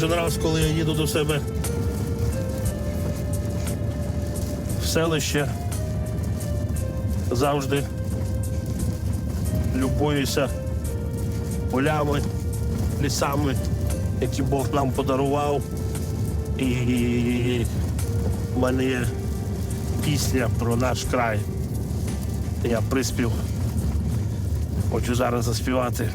Кожен раз, коли я їду до себе в селище, завжди любуюся полями, лісами, які Бог нам подарував. І в мене є пісня про наш край. Я приспів. Хочу зараз заспівати.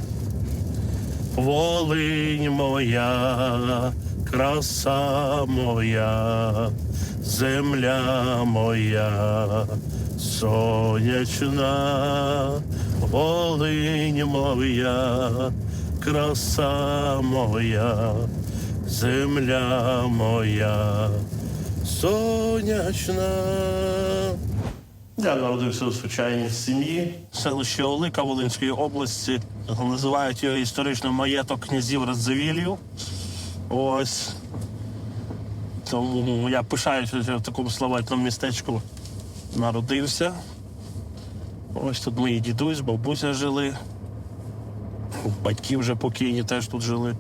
Волинь моя, краса моя, земля моя, сонячна, Волинь моя, краса моя, земля моя, сонячна. Я народився у звичайній сім'ї, селище Олика Волинської області. Називають його історично маєток князів Радзивіллів. Ось. Тому я пишаюся, що в такому славетному містечку народився. Ось тут мої дідусь, бабуся жили. Батьки вже покійні теж тут жили.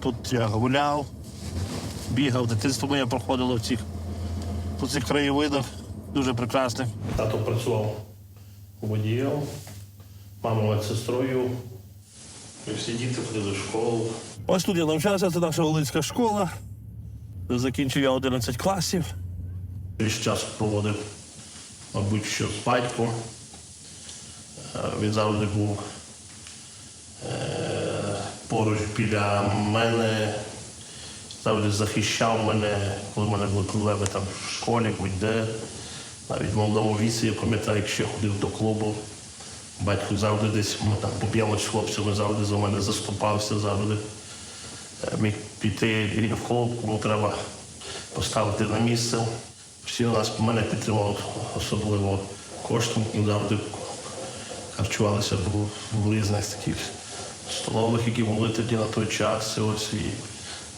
Тут я гуляв, бігав, дитинство моє проходило в цих, у цих краєвидах. Дуже прекрасних. Тато працював водієм, мама медсестрою. І всі діти ходили в школу. Ось тут я навчався, це наша Волинська школа. Закінчив я 11 класів. Весь час проводив, мабуть, що з батьком. Е, Він завжди був е, поруч біля мене, завжди захищав мене, коли в мене були проблеми там в школі, будь-де. Навіть в молодому віці, я пам'ятаю, якщо я ходив до клубу, батько завжди десь ми там поп'ємо з хлопцями, завжди за мене заступався, завжди е, міг піти в клуб, кому треба поставити на місце. Всі у нас мене підтримували, особливо коштом, і завжди харчувалися в, різних таких столових, які були тоді на той час. Ось і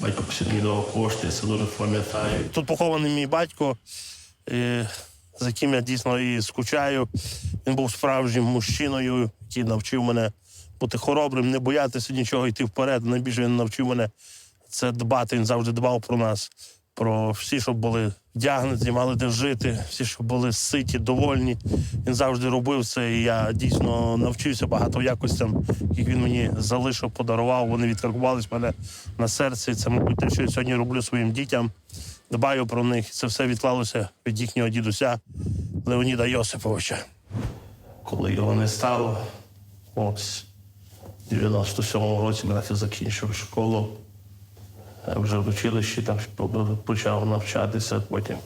батько постійно давав кошти, я це дуже пам'ятаю. Тут похований мій батько, з яким я дійсно і скучаю. Він був справжнім мужчиною, який навчив мене бути хоробрим, не боятися нічого, йти вперед. Найбільше він навчив мене це дбати. Він завжди дбав про нас, про всі, щоб були вдягнуті, мали де жити, всі, щоб були ситі, довольні. Він завжди робив це, і я дійсно навчився багато якостям, яких він мені залишив, подарував. Вони відкаркувались мене на серці. Це, мабуть, те, що я сьогодні роблю своїм дітям. Дбаю про них. Це все відклалося від їхнього дідуся Леоніда Йосиповича. Коли його не стало, ось в 97-му році, я закінчив школу, я вже в училищі там почав навчатися, потім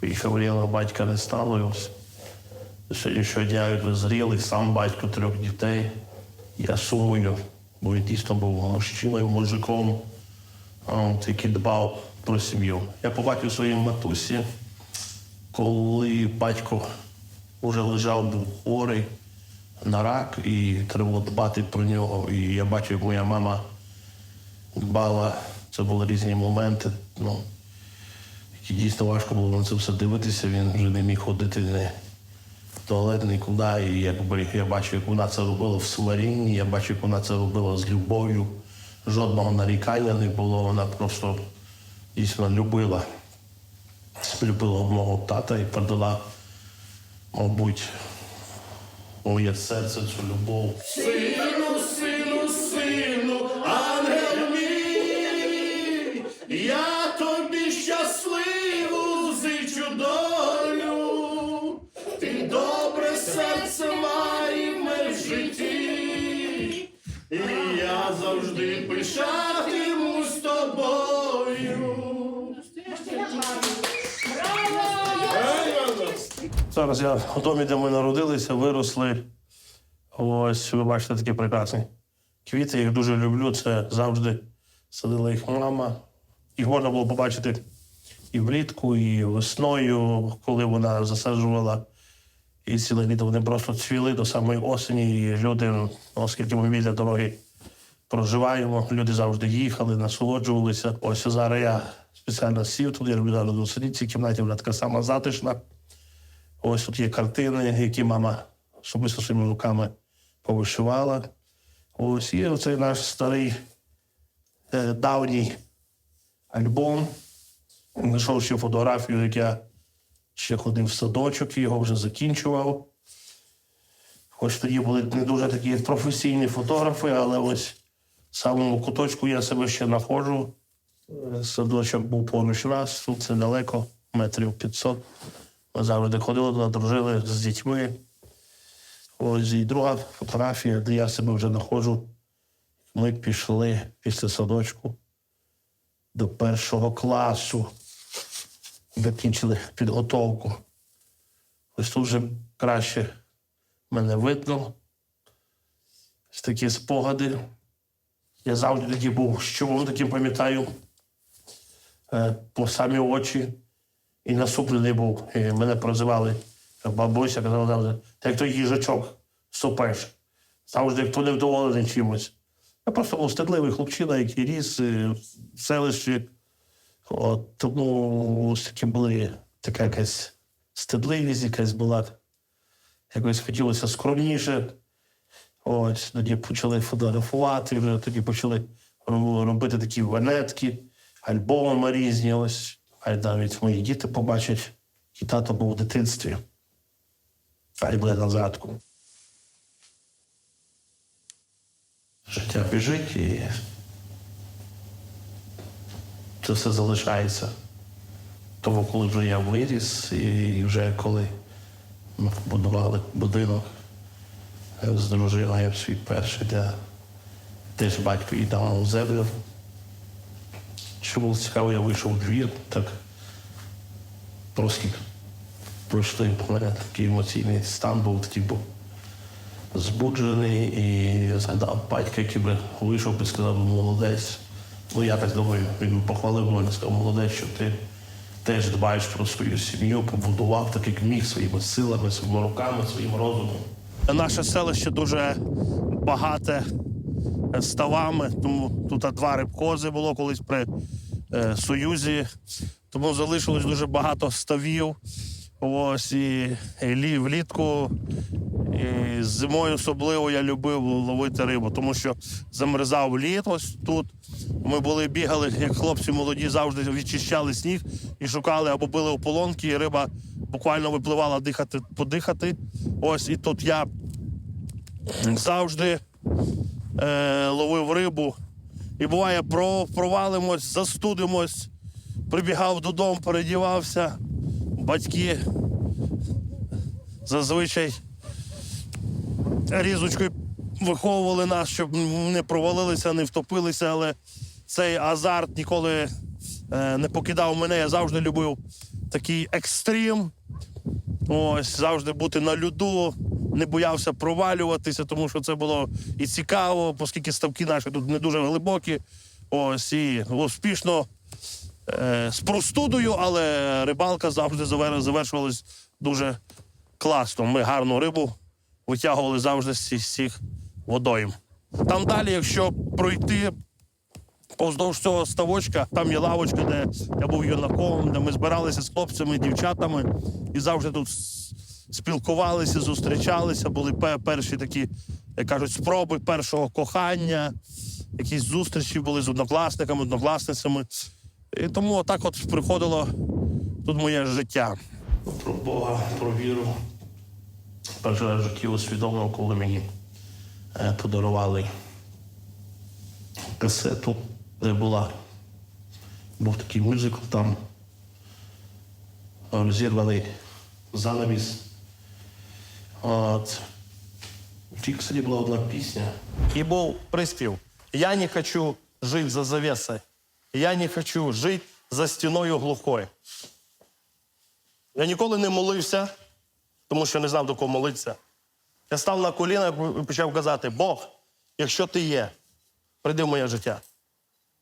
поїхав рівно, батька не стало. І ось до сьогоднішнього дня я вже сам батько трьох дітей. Я сумую, бо він дійсно був мужчиною, мужиком, який дбав про сім'ю. Я побачив своїй матусі, коли батько вже лежав, був хворий на рак, і треба було дбати про нього. І я бачив, як моя мама дбала. Це були різні моменти. Ну, які дійсно важко було на це все дивитися. Він вже не міг ходити не в туалет, нікуди. І якби я бачив, як вона це робила в сумарінні, я бачив, як вона це робила з любов'ю. Жодного нарікання не було. Вона просто дійсно любила. Любила мого тата і передала, мабуть, моє серце цю любов. Сину, сину, сину, ангел мій, я тобі щасливу зичу долю, ти добре серце матиме в житті, і я завжди пишатимусь Зараз я в домі, де ми народилися, виросли. Ось ви бачите такі прекрасні квіти. Я їх дуже люблю. Це завжди садила їх мама. Їх можна було побачити і влітку, і весною, коли вона засаджувала. І ціле літо вони просто цвіли до самої осені. І люди, оскільки ми біля дороги проживаємо, люди завжди їхали, насолоджувалися. Ось зараз я спеціально сів тут, я люблю зараз сидіти в цій кімнаті, вона така сама затишна. Ось тут є картини, які мама особисто своїми руками повишивала. Ось є оцей наш старий е, давній альбом. Знайшов ще фотографію, як я ще ходив в садочок, його вже закінчував. Хоч тоді були не дуже такі професійні фотографи, але ось в самому куточку я себе ще знаходжу. Е, Садочок був поруч нас, тут це далеко, метрів 500. Ми завжди ходили дружили з дітьми. Ось і друга фотографія, де я себе вже знаходжу. Ми пішли після садочку до першого класу. Закінчили підготовку. Ось тут вже краще мене видно. Ось такі спогади. Я завжди такий був щовим таким пам'ятаю е, по самі очі і насуплений був. І мене прозивали бабуся, казала ти як той їжачок сопеш. Завжди хто невдоволений чимось. Я просто був стидливий хлопчина, який ріс е, в селищі. От, тому ось такі були така якась стидливість, якась була. Якось хотілося скромніше. Ось тоді почали фотографувати, вже тоді почали робити такі ванетки, альбоми різні. Ось. А навіть мої діти побачать, і тато був у дитинстві. А й буде на згадку. Життя біжить і це все залишається. Тому, коли вже я виріс, і вже коли ми побудували будинок з дружиною в свій перший, де теж батько їй давав землю. Що було цікаво, я вийшов у двір, так трошки пройшли мене такий емоційний стан був, такий був збуджений, і згадав батька, який би вийшов і сказав, молодець. Ну, я так думаю, він похвалив мене, сказав, молодець, що ти теж дбаєш про свою сім'ю, побудував так, як міг своїми силами, своїми руками, своїм розумом. Наше селище дуже багате ставами, тому тут два рибхози було колись при Союзі, тому залишилось дуже багато ставів. Ось і, і лі- влітку, і зимою особливо я любив ловити рибу, тому що замерзав лід ось тут. Ми були, бігали, як хлопці молоді, завжди відчищали сніг і шукали або били ополонки, і риба буквально випливала дихати, подихати. Ось і тут я завжди е, ловив рибу. І буває, про, провалимось, застудимось, прибігав додому, передівався. Батьки зазвичай різочкою виховували нас, щоб не провалилися, не втопилися, але цей азарт ніколи е, не покидав мене. Я завжди любив такий екстрім. Ось завжди бути на льоду, не боявся провалюватися, тому що це було і цікаво, оскільки ставки наші тут не дуже глибокі. Ось і успішно е, з простудою, але рибалка завжди завершувалась дуже класно. Ми гарну рибу витягували завжди з цих- водойм. Там далі, якщо пройти Поздовж цього ставочка там є лавочка, де я був юнаком, де ми збиралися з хлопцями, дівчатами і завжди тут спілкувалися, зустрічалися. Були перші такі, як кажуть, спроби першого кохання, якісь зустрічі були з однокласниками, однокласницями. І тому отак от приходило тут моє життя. Про Бога, про віру. Перший раз усвідомив, коли мені е, подарували касету, де була. Був такий мюзикл там. Розірваний занавіс. От. Тій касеті була одна пісня. И был приспев. Я не хочу жить за завесой. Я не хочу жить за стіною глухою. Я ніколи не молився, тому що не знав, до кого молитися. Я став на коліна і почав казати: Бог, якщо ти є, прийди в моє життя.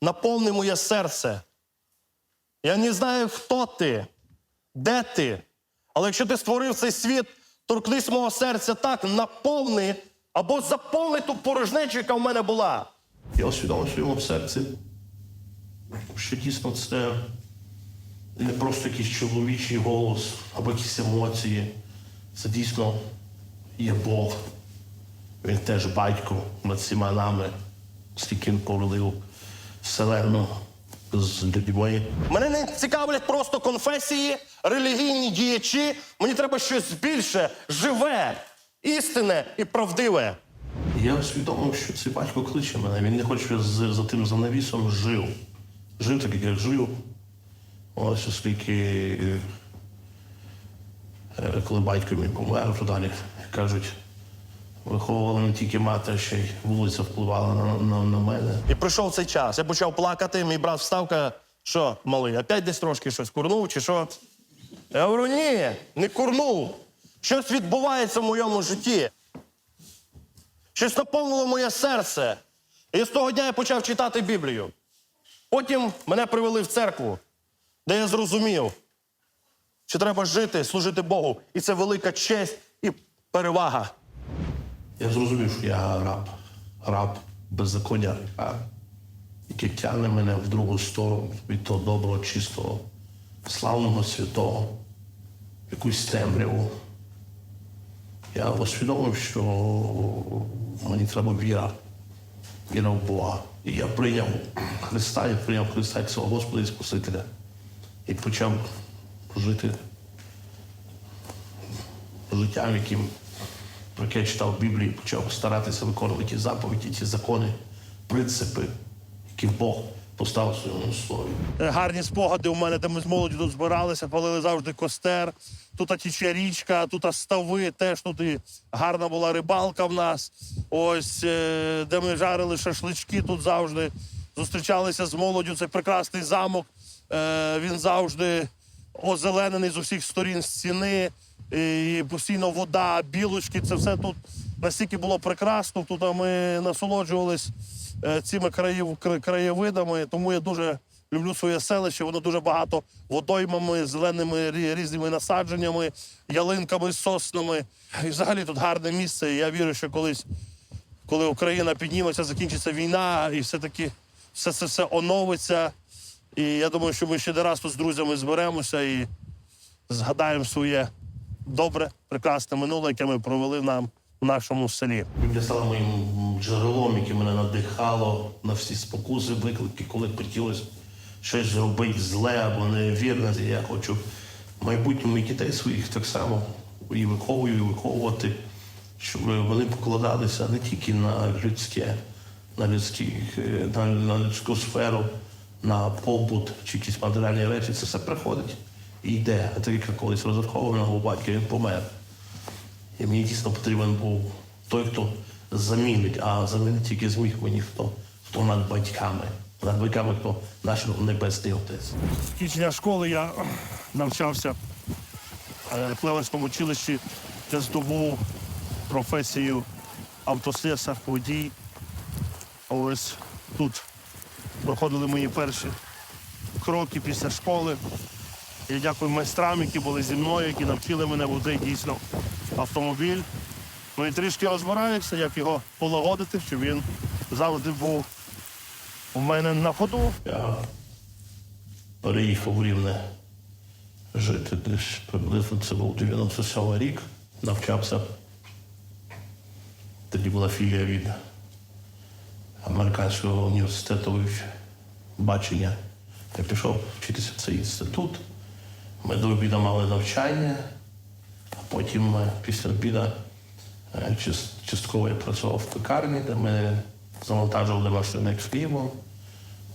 Наповни моє серце. Я не знаю, хто ти, де ти. Але якщо ти створив цей світ, торкнись мого серця так, наповни або заповни ту порожнечу, яка в мене була. Я усвідомив в своєму серці, що дійсно це не просто якийсь чоловічий голос або якісь емоції. Це дійсно є Бог. Він теж батько над всіма нами, стільки він повелив вселенну. З людьми. Мене не цікавлять просто конфесії, релігійні діячі. Мені треба щось більше, живе, істинне і правдиве. Я усвідомив, що цей батько кличе мене. Він не хоче щоб я з- за тим занавісом жив. Жив так, як я жив. Ось оскільки, е, коли батько мій помер, то далі кажуть, виховувала не тільки мати, а ще й вулиця впливала на, на, на мене. І прийшов цей час. Я почав плакати. Мій брат встав, каже, що, малий, опять десь трошки щось курнув чи що? Я говорю, ні, не курнув. Щось відбувається в моєму житті. Щось наповнило моє серце. І з того дня я почав читати Біблію. Потім мене привели в церкву, де я зрозумів, що треба жити, служити Богу. І це велика честь і перевага. Я зрозумів, що я раб, раб беззаконня, який тягне мене в другу сторону від того доброго, чистого, славного, святого, якусь темряву. Я усвідомив, що мені треба віра, віра в Бога. І я прийняв Христа, я прийняв Христа як свого Господа і Спасителя. І почав жити життям, яким про яке я читав в Біблії, почав старатися виконувати ті заповіді, ті закони, принципи, які Бог поставив своєму слові. гарні спогади у мене, де ми з молоді тут збиралися, палили завжди костер. Тут тіче річка, тут стави, теж тут гарна була рибалка в нас. Ось е, де ми жарили шашлички, тут завжди зустрічалися з молоддю. Це прекрасний замок. Е, Він завжди озеленений з усіх сторін стіни. І постійно вода, білочки, це все тут настільки було прекрасно. Тут ми насолоджувались е, цими країв, краєвидами. Тому я дуже люблю своє селище. Воно дуже багато водоймами, зеленими різними насадженнями, ялинками, соснами. І взагалі тут гарне місце. І я вірю, що колись, коли Україна підніметься, закінчиться війна, і все-таки все це все оновиться. І я думаю, що ми ще не раз тут з друзями зберемося і згадаємо своє добре, прекрасне минуле, яке ми провели нам в нашому селі. Біблія стала моїм джерелом, яке мене надихало на всі спокуси, виклики, коли хотілося щось зробити зле або невірне. Я хочу в майбутньому і дітей своїх так само і виховую, і виховувати, щоб вони покладалися не тільки на людське, на, людські, е, на, на людську сферу, на побут чи якісь матеріальні речі. Це все приходить йде. А я колись розраховував на його батька, він помер. І мені дійсно потрібен був той, хто замінить, а замінити тільки зміг мені хто, хто над батьками. Над батьками, хто наш небесний отець. закінчення школи я навчався в Плевенському училищі, де здобув професію автослесар, водій. Ось тут проходили мої перші кроки після школи. Я дякую майстрам, які були зі мною, які навчили мене водити дійсно автомобіль. Ну і трішки розбираюся, як його полагодити, щоб він завжди був у мене на ходу. Я переїхав в Рівне жити десь приблизно це був 97 рік, навчався. Тоді була філія від американського університету бачення. Я пішов вчитися в цей інститут. Ми до обіду мали навчання, а потім після обіду е, частково я працював в пекарні, де ми завантажували машини хлібом.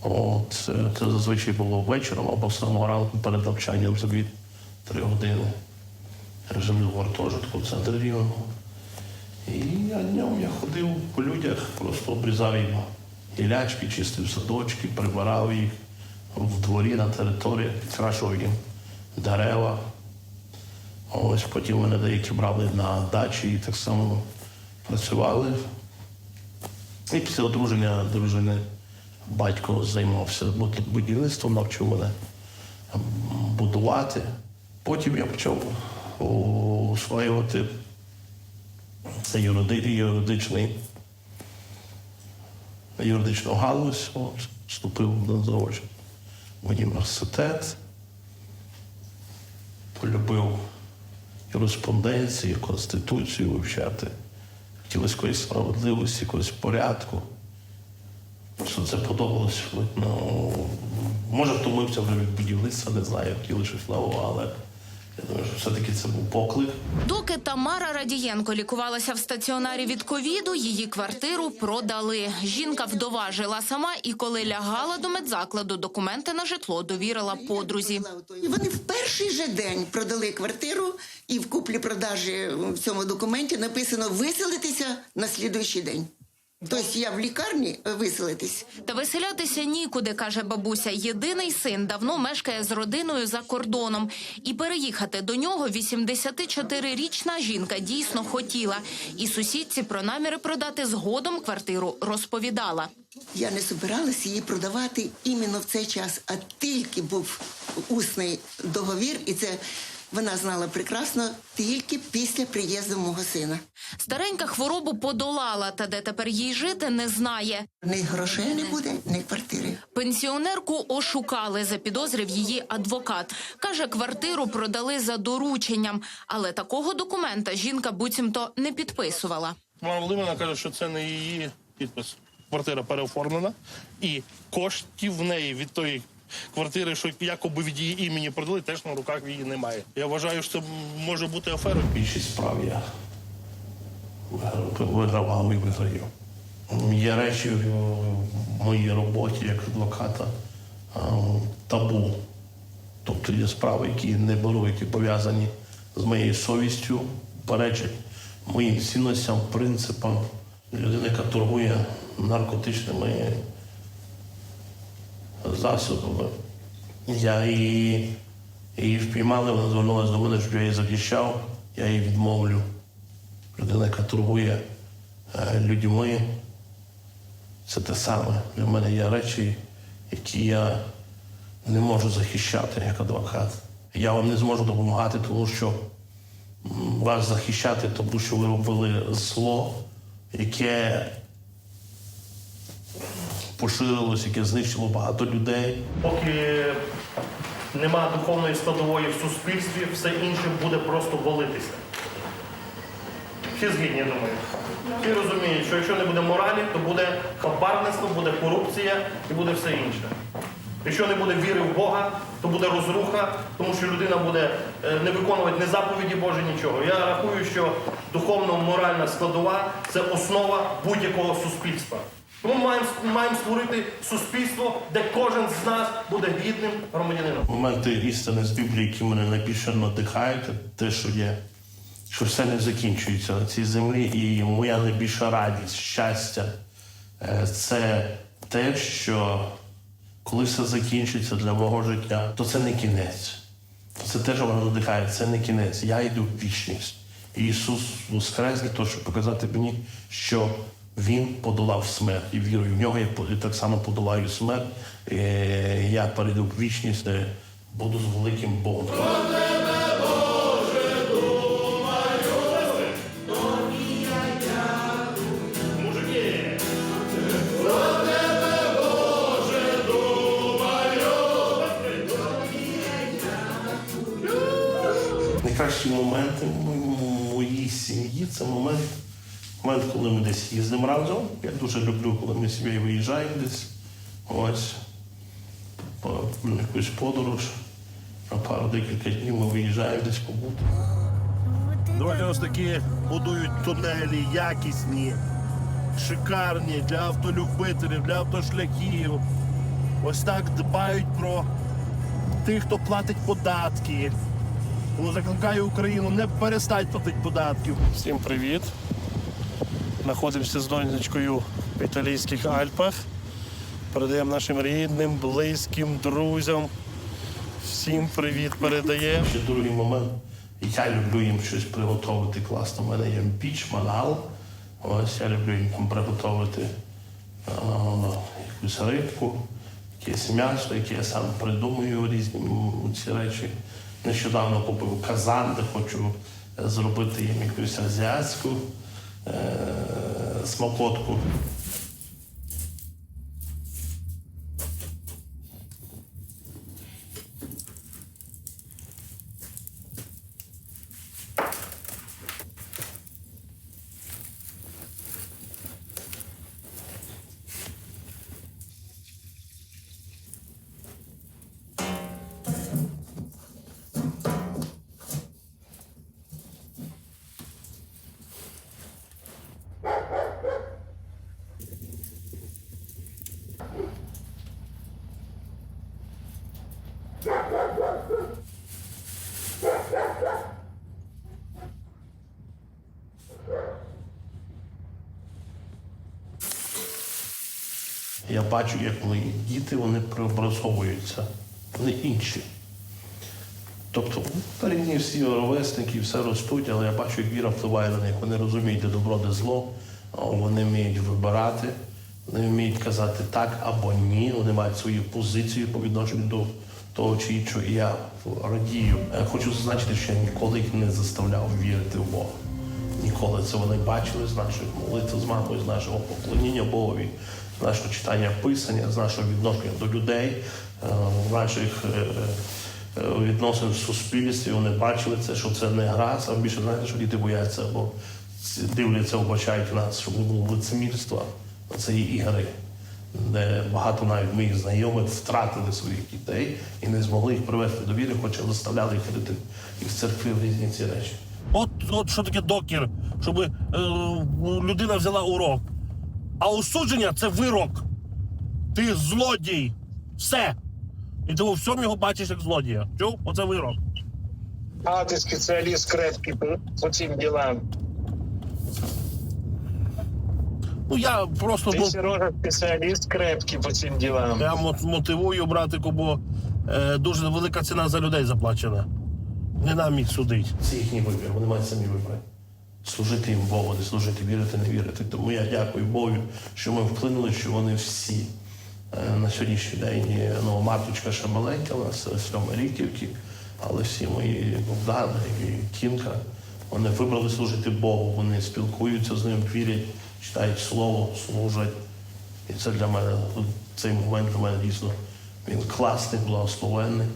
От, це, це зазвичай було вечором або самого ранку перед навчанням за 2-3 години. Режим гуртожитку в центрі Рівного. І я днем я ходив по людях, просто обрізав їм гілячки, чистив садочки, прибирав їх в дворі на території, підкрашував їм дерева. Ось потім мене деякі брали на дачі і так само працювали. І після одруження дружини батько займався будівництвом, навчив мене будувати. Потім я почав освоювати юриди- юридичний, юридичну галузь. Вступив на заочно в університет, полюбив юриспонденцію, конституцію вивчати. Хотілося якоїсь справедливості, якогось порядку. Що це подобалось. Ну, може, втомився вже від будівництва, не знаю, хотіли щось нового, але я думаю, що все-таки це був поклик. Доки Тамара Радієнко лікувалася в стаціонарі від ковіду, її квартиру продали. Жінка вдова жила сама і коли лягала до медзакладу, документи на житло довірила подрузі. І вони в перший же день продали квартиру, і в куплі-продажі в цьому документі написано виселитися на слідуючий день. Тобто я в лікарні е, виселитись. Та виселятися нікуди, каже бабуся. Єдиний син давно мешкає з родиною за кордоном. І переїхати до нього 84-річна жінка дійсно хотіла. І сусідці про наміри продати згодом квартиру розповідала. Я не збиралася її продавати іменно в цей час, а тільки був усний договір, і це вона знала прекрасно тільки після приїзду мого сина. Старенька хворобу подолала, та де тепер їй жити не знає. Ні грошей не буде, ні квартири. Пенсіонерку ошукали, запідозрив її адвокат. Каже, квартиру продали за дорученням, але такого документа жінка буцімто не підписувала. Мама Володимирівна каже, що це не її підпис. Квартира переоформлена, і коштів в неї від тої квартири, що якоби від її імені продали, теж на руках її немає. Я вважаю, що це може бути аферою. Більшість справ я вигравав і виграю. Є речі в моїй роботі як адвоката табу. Тобто є справи, які не беру, які пов'язані з моєю совістю, перечать моїм цінностям, принципам. Людина, яка торгує наркотичними засобами. Я її, її впіймали, вона звернулася до мене, щоб я її захищав, я її відмовлю. Людина, яка торгує е, людьми, це те саме. Для мене є речі, які я не можу захищати як адвокат. Я вам не зможу допомагати, тому що вас захищати, тому що ви робили зло, яке поширилось, яке знищило багато людей. Поки нема духовної складової в суспільстві, все інше буде просто валитися. Всі згідні, я думаю. Всі розуміють, що якщо не буде моралі, то буде хабарництво, буде корупція і буде все інше. Якщо не буде віри в Бога, то буде розруха, тому що людина буде е, не виконувати ні заповіді Божі, нічого. Я рахую, що духовно-моральна складова це основа будь-якого суспільства. Ми маємо, маємо створити суспільство, де кожен з нас буде гідним громадянином. Моменти істини з Біблії, які мене найбільше надихають, те, що є, що все не закінчується на цій землі, і моя найбільша радість, щастя е, це те, що коли все закінчиться для мого життя, то це не кінець. Це те, що мене надихає, це не кінець. Я йду в вічність. І Ісус воскрес для того, щоб показати мені, що Він подолав смерть. І вірую в нього, я так само подолаю смерть. Е, Я перейду в вічність, буду з великим Богом. Момент, коли ми десь їздимо разом. Я дуже люблю, коли ми з сім'єю виїжджаємо десь. Ось по на якусь подорож. На пару декілька днів ми виїжджаємо десь побути. Давайте ось такі будують тунелі, якісні, шикарні для автолюбителів, для автошляхів. Ось так дбають про тих, хто платить податки. Тому закликаю Україну не перестати платити податків. Всім привіт. Знаходимося з донечкою в італійських Альпах. Передаємо нашим рідним, близьким, друзям. Всім привіт передаємо. Ще другий момент. Я люблю їм щось приготувати класно. У мене є піч, мангал. Ось я люблю їм там приготувати а, якусь рибку, якесь м'ясо, яке я сам придумую різні ці речі. Нещодавно купив казан, де хочу е, зробити їм якусь азіатську е- Я бачу, як мої діти вони преобразовуються, вони інші. Тобто, рівні всі ровесники, все ростуть, але я бачу, як віра впливає на них. Вони розуміють, де добро, де зло, вони вміють вибирати, вони вміють казати так або ні, вони мають свою позицію по відношенню до того чи іншого. І я радію. Хочу зазначити, що я ніколи їх не заставляв вірити в Бога. Ніколи це вони бачили з наших молитв, з мамою, з нашого поклоніння Богові, з нашого читання Писання, з нашого відношення до людей, е, наших е, е, відносин в суспільстві. Вони бачили це, що це не гра, саме більше знаєте, що діти бояться або дивляться, вбачають в нас, щоб не було лицемірства. Це є ігри, де багато навіть моїх знайомих втратили своїх дітей і не змогли їх привести до віри, хоча заставляли їх ходити і в церкви в різні ці речі. От, от що таке докір, щоб е, людина взяла урок. А осудження це вирок. Ти злодій. Все. І ти у всьому його бачиш як злодія. Чув? Оце вирок. А, ты специалист крепкий по, цим делам. Ну я просто ну, Сережа, специалист крепкий по цим делам. я мотивую, братику, бо е, дуже велика ціна за людей заплачена. Не нам їх судить. Це їхній вибір, вони мають самі вибрати. Служити їм Богу, не служити, вірити, не вірити. Тому я дякую Богу, що ми вплинули, що вони всі е, на сьогоднішній день ну, матушка ще маленька, у нас сьома ріківки, але всі мої Богдани і Кінка, вони вибрали служити Богу, вони спілкуються з ним, вірять, читають слово, служать. І це для мене цей момент для мене дійсно він класний, благословенний.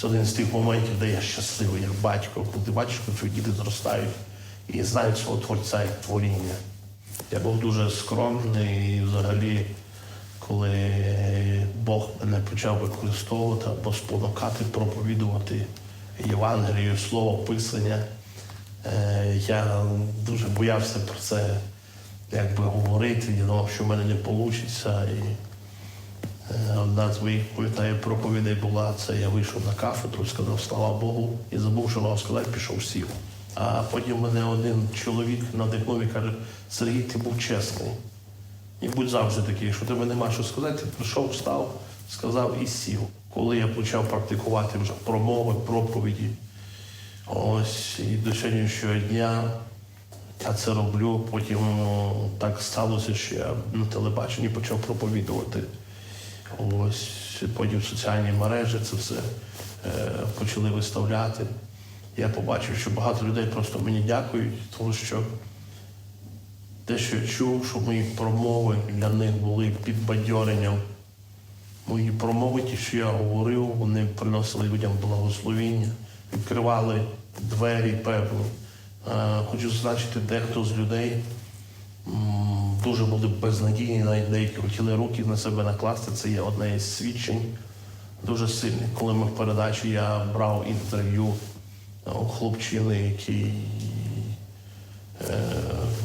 Це один з тих моментів, де я щасливий, як батько, коли ти бачиш, коли твої діти зростають і знають свого творця і творіння. Я був дуже скромний і взагалі, коли Бог мене почав використовувати або спонукати проповідувати Євангелію, слово Писання. Е, Я дуже боявся про це якби говорити, я думав, що в мене не вийде. Е, одна з моїх пам'ятаю проповідей була це. Я вийшов на кафедру, сказав слава Богу, і забув, що мав сказати, пішов сів. А потім мене один чоловік надихнув і каже: Сергій, ти був чесний. І будь завжди такий, якщо тебе нема що сказати, ти прийшов, встав, сказав і сів. Коли я почав практикувати вже промови, проповіді, ось і до сьогоднішнього дня я це роблю. Потім так сталося, що я на телебаченні почав проповідувати. Ось потім соціальні мережі це все е, почали виставляти. Я побачив, що багато людей просто мені дякують, тому що те, що я чув, що мої промови для них були підбадьоренням. Мої промови, ті, що я говорив, вони приносили людям благословіння, відкривали двері певні. Е, Хочу зазначити, дехто з людей дуже були безнадійні, навіть деякі хотіли руки на себе накласти. Це є одне із свідчень дуже сильних. Коли ми в передачі я брав інтерв'ю у хлопчини, який е,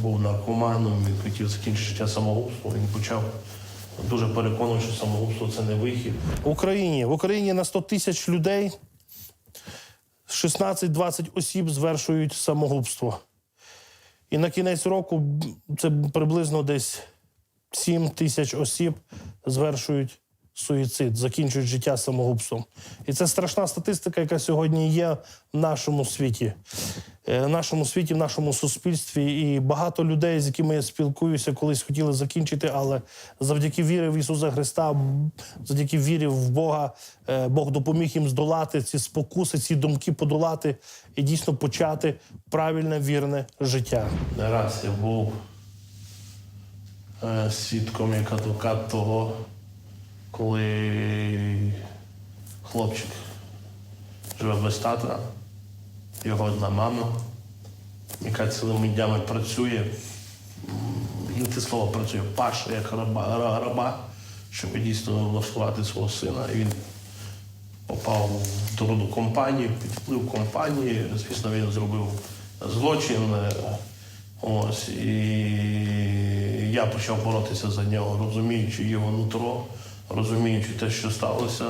був наркоманом, він хотів закінчити життя самогубством. Він почав дуже переконувати, що самогубство це не вихід. В Україні. В Україні на 100 тисяч людей 16-20 осіб звершують самогубство. І на кінець року це приблизно десь 7 тисяч осіб звершують суїцид, закінчують життя самогубством. І це страшна статистика, яка сьогодні є в нашому світі. Е, В нашому світі, в нашому суспільстві. І багато людей, з якими я спілкуюся, колись хотіли закінчити, але завдяки вірі в Ісуса Христа, завдяки вірі в Бога, е, Бог допоміг їм здолати ці спокуси, ці думки подолати і дійсно почати правильне вірне життя. Не раз я був е, свідком як адвокат того, коли хлопчик живе без тата, його одна мама, яка цілими днями працює, м, і те слово працює, паша як раба, раба, щоб дійсно влаштувати свого сина. І він попав в дурну компанію, під вплив компанії. Звісно, він зробив злочин. Ось, і я почав боротися за нього, розуміючи його нутро, розуміючи те, що сталося.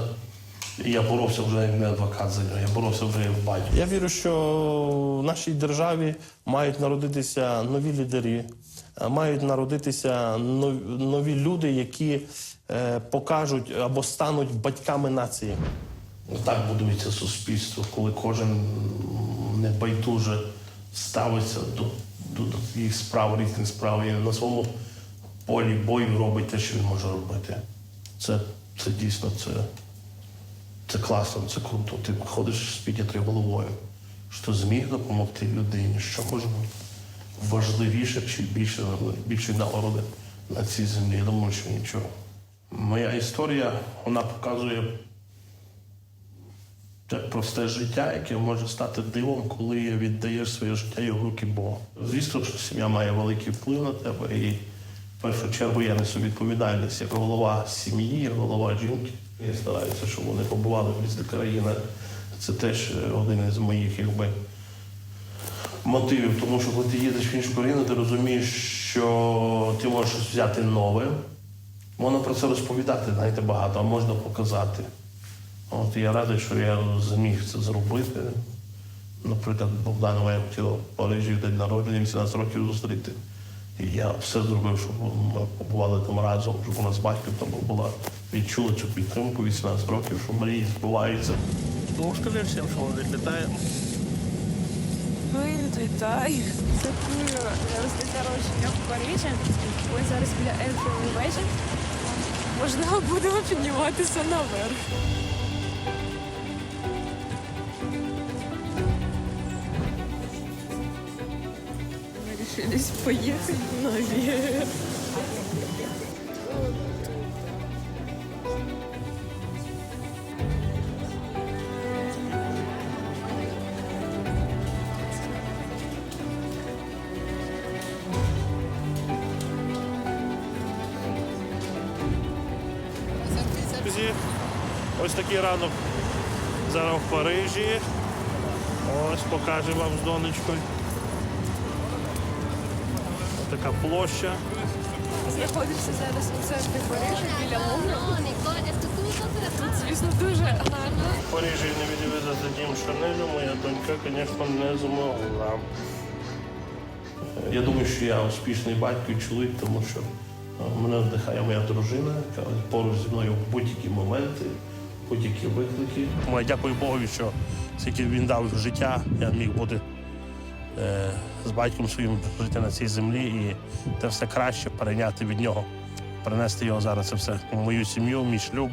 І я боровся вже як не адвокат за нього, я боровся вже як батько. Я вірю, що в нашій державі мають народитися нові лідери, е, мають народитися нові люди, які е, покажуть або стануть батьками нації. Так будується суспільство, коли кожен небайдуже ставиться до, до, до своїх справ, різних справ і на своєму полі бою робить те, що він може робити. Це, це дійсно це, це класно, це круто. Ти ходиш з піднятою головою, що зміг допомогти людині, що може важливіше чи більше, більше нагороди на цій землі. Я думаю, що нічого. Моя історія вона показує це просте життя, яке може стати дивом, коли віддаєш своє життя і руки Бога. Звісно, що сім'я має великий вплив на тебе, і в першу чергу я несу відповідальність як голова сім'ї, голова жінки. Я стараюся, щоб вони побували в різних країнах. Це теж е, один із моїх якби, мотивів, тому що коли ти їдеш в іншу країну, ти розумієш, що ти можеш взяти нове. Можна про це розповідати, знаєте, багато, а можна показати. От я радий, що я зміг це зробити. Наприклад, Богданова я хотіла в Парижі в день народження 18 років зустріти. І я все зробив, щоб ми побували там разом, щоб вона з батьком там була. Відчули цю підтримку 18 років, що мрії збуваються. Ну, скажи всім, що вони відлітають. Привіт, вітаю. Святкую зараз день народження в Парижі. Ось зараз біля Ейфелевої вежі. Можливо, будемо підніматися наверх. Решились поехать наверх. Ось такий ранок зараз в Парижі. Ось покажу вам з донечкою. Така площа. Знаходимося зараз у центрі Парижа біля Лувру. Тут, звісно, дуже гарно. Парижі не відвезти дім Шанелю, моя донька, звісно, не змогла. Я думаю, що я успішний батько і чоловік, тому що е, мене надихає моя дружина, яка поруч зі мною в будь-які моменти, будь-які виклики. Тому я дякую Богові, що скільки він дав життя, я міг бути е, з батьком своїм жити на цій землі і те все краще перейняти від нього, перенести його зараз це все в мою сім'ю, мій шлюб.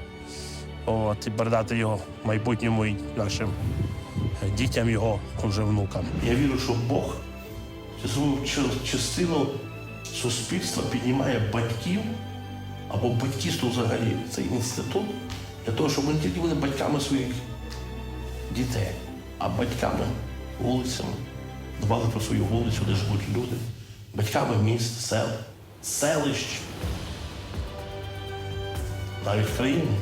От, і передати його майбутньому і нашим е, дітям, його вже внукам. Я вірю, що Бог свою частину суспільства піднімає батьків або батьківство взагалі. Цей інститут для того, щоб не тільки були батьками своїх дітей, а батьками вулицями, дбали про свою вулицю, де живуть люди, батьками міст, сел, селищ, навіть країни.